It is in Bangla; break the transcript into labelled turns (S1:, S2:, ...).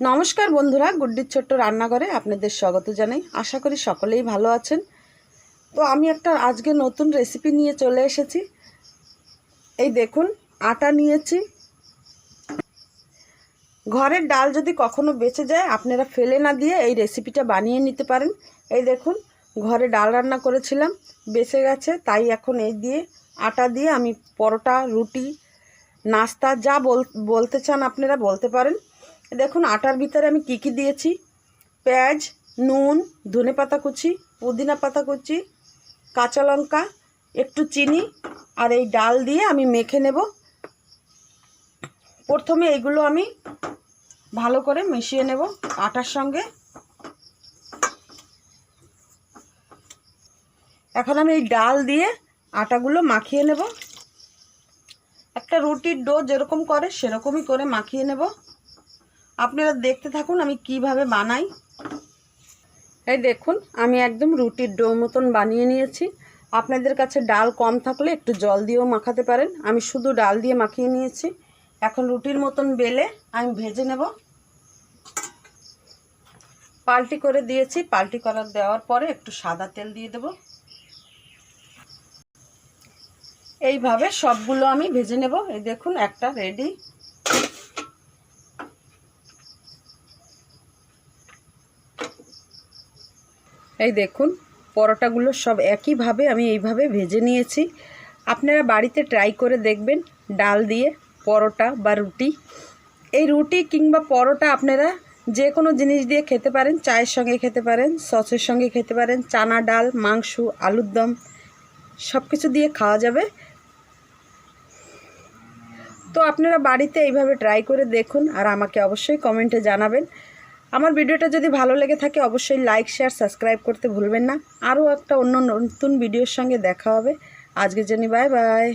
S1: নমস্কার বন্ধুরা, গুড্ডির ছোট্ট রান্নাঘরে আপনাদের স্বাগত জানাই। আশা করি সকলেই ভালো আছেন। তো আমি একটা আজকে নতুন রেসিপি নিয়ে চলে এসেছি। এই দেখুন, আটা নিয়েছি। ঘরের ডাল যদি কখনো বেঁচে যায়, আপনারা ফেলে না দিয়ে এই রেসিপিটা বানিয়ে নিতে পারেন। এই দেখুন, ঘরে ডাল রান্না করেছিলাম, বেঁচে গেছে, তাই এখন এই দিয়ে আটা দিয়ে আমি পরোটা, রুটি, নাস্তা, যা বল, বলতে চান আপনারা বলতে পারেন। দেখুন, আটার ভিতরে আমি কি কি দিয়েছি? পেঁয়াজ, নুন, ধনে পাতা কুচি, পুদিনা পাতা কুচি, কাঁচা লঙ্কা, একটু চিনি, আর এই ডাল দিয়ে আমি মেখে নেব। প্রথমে এইগুলো আমি ভালো করে মিশিয়ে নেব আটার সঙ্গে। এখন আমি এই ডাল দিয়ে আটাগুলো মাখিয়ে নেব। একটা রুটির ডো যেরকম করে, সেরকমই করে মাখিয়ে নেব। আপনারা দেখতে থাকুন আমি কীভাবে বানাই। এই দেখুন, আমি একদম রুটির ডো মতন বানিয়ে নিয়েছি। আপনাদের কাছে ডাল কম থাকলে একটু জল দিয়েও মাখাতে পারেন। আমি শুধু ডাল দিয়ে মাখিয়ে নিয়েছি। এখন রুটির মতন বেলে আমি ভেজে নেব। পাল্টি করে দিয়েছি। পাল্টি করার দেওয়ার পরে একটু সাদা তেল দিয়ে দেব। এইভাবে সবগুলো আমি ভেজে নেব। এই দেখুন, একটা রেডি এই দেখুন, পরোটাগুলো সব একইভাবে আমি এইভাবে ভেজে নিয়েছি। আপনারা বাড়িতে ট্রাই করে দেখবেন, ডাল দিয়ে পরোটা বা রুটি। এই রুটি কিংবা পরোটা আপনারা যে কোনো জিনিস দিয়ে খেতে পারেন, চায়ের সঙ্গে খেতে পারেন, সসের সঙ্গে খেতে পারেন, চানা ডাল, মাংস, আলুর দম সব কিছু দিয়ে খাওয়া যাবে। তো আপনারা বাড়িতে এইভাবে ট্রাই করে দেখুন আর আমাকে অবশ্যই কমেন্টে জানাবেন। আমার ভিডিওটা যদি ভালো লেগে থাকে, অবশ্যই লাইক শেয়ার সাবস্ক্রাইব করতে ভুলবেন না। আরও একটা অন্য নতুন ভিডিওর সঙ্গে দেখা হবে। আজকের জানি বাই বাই